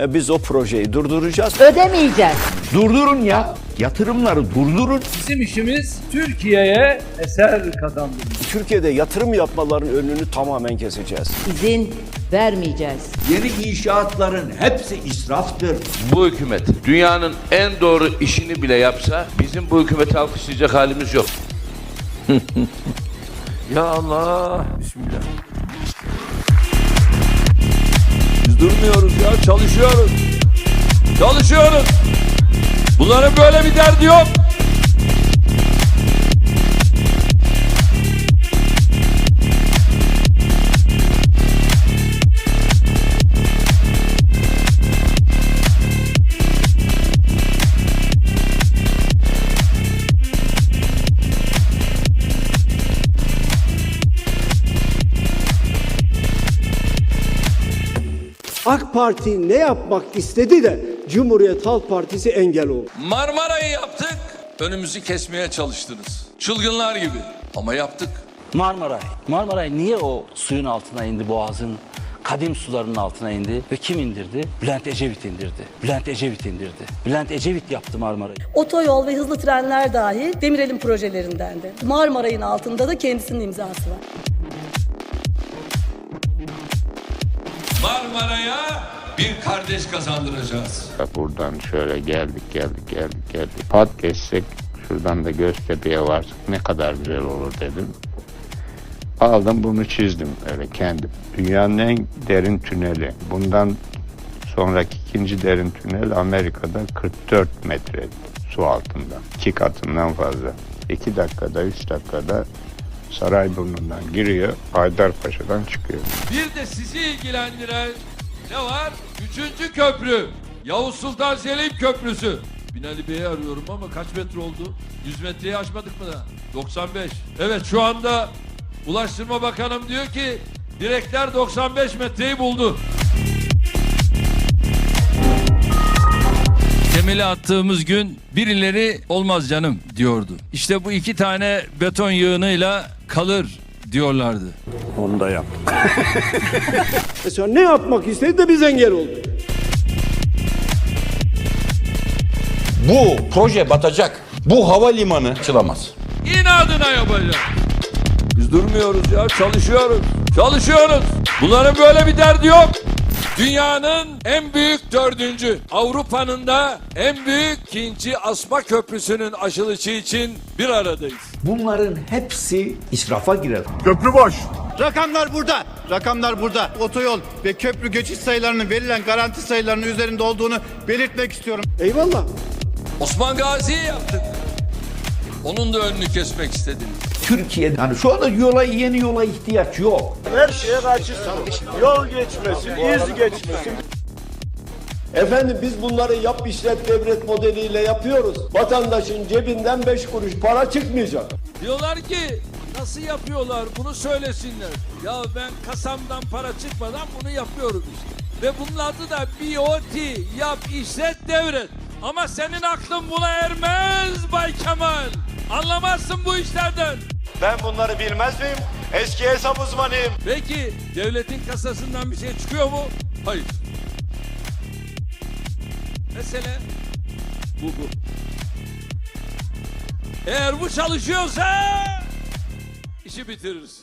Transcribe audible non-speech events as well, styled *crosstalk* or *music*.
E, biz o projeyi durduracağız. Ödemeyeceğiz. Durdurun ya. Yatırımları durdurun. Bizim işimiz Türkiye'ye eser kazandırmak. Türkiye'de yatırım yapmaların önünü tamamen keseceğiz. İzin vermeyeceğiz. Yeni inşaatların hepsi israftır. Bu hükümet dünyanın en doğru işini bile yapsa bizim bu hükümeti alkışlayacak halimiz yok. *laughs* Ya Allah. Bismillah. Durmuyoruz ya çalışıyoruz. Çalışıyoruz. Bunların böyle bir derdi yok. AK Parti ne yapmak istedi de Cumhuriyet Halk Partisi engel oldu. Marmara'yı yaptık. Önümüzü kesmeye çalıştınız. Çılgınlar gibi. Ama yaptık. Marmaray. Marmaray niye o suyun altına indi boğazın? Kadim sularının altına indi ve kim indirdi? Bülent Ecevit indirdi. Bülent Ecevit indirdi. Bülent Ecevit yaptı Marmaray'ı. Otoyol ve hızlı trenler dahi Demirel'in projelerindendi. Marmaray'ın altında da kendisinin imzası var. Marmara'ya bir kardeş kazandıracağız. Buradan şöyle geldik geldik geldik geldik. Pat geçsek şuradan da Göztepe'ye varsak ne kadar güzel olur dedim. Aldım bunu çizdim öyle kendim. Dünyanın en derin tüneli. Bundan sonraki ikinci derin tünel Amerika'da 44 metre su altında. iki katından fazla. İki dakikada, üç dakikada Sarayburnu'ndan giriyor, Haydarpaşa'dan çıkıyor. Bir de sizi ilgilendiren ne var? Üçüncü köprü. Yavuz Sultan Selim Köprüsü. Binali Bey'i arıyorum ama kaç metre oldu? 100 metreyi aşmadık mı da? 95. Evet şu anda Ulaştırma Bakanım diyor ki direkler 95 metreyi buldu. Temeli attığımız gün birileri olmaz canım diyordu. İşte bu iki tane beton yığınıyla kalır diyorlardı. Onu da yaptık. Mesela *laughs* ne yapmak istedi de biz engel olduk. Bu proje batacak. Bu havalimanı açılamaz. İnadına yapacağız. Biz durmuyoruz ya çalışıyoruz. Çalışıyoruz. Bunların böyle bir derdi yok. Dünyanın en büyük dördüncü, Avrupa'nın da en büyük ikinci asma köprüsünün açılışı için bir aradayız. Bunların hepsi israfa girer. Rakamlar burada. Rakamlar burada. Otoyol ve köprü geçiş sayılarının verilen garanti sayılarının üzerinde olduğunu belirtmek istiyorum. Eyvallah. Osman Gazi'yi yaptık. Onun da önünü kesmek istediniz. Türkiye yani şu anda yola yeni yola ihtiyaç yok. Her şeye karşısın. Yol geçmesin, iz geçmesin. Efendim biz bunları yap işlet devlet modeliyle yapıyoruz. Vatandaşın cebinden beş kuruş para çıkmayacak. Diyorlar ki nasıl yapıyorlar bunu söylesinler. Ya ben kasamdan para çıkmadan bunu yapıyorum işte. Ve bunun adı da BOT yap işlet devret. Ama senin aklın buna ermez Bay Kemal. Anlamazsın bu işlerden. Ben bunları bilmez miyim? Eski hesap uzmanıyım. Peki devletin kasasından bir şey çıkıyor mu? Hayır. Mesele bu bu. Eğer bu çalışıyorsa işi bitiririz.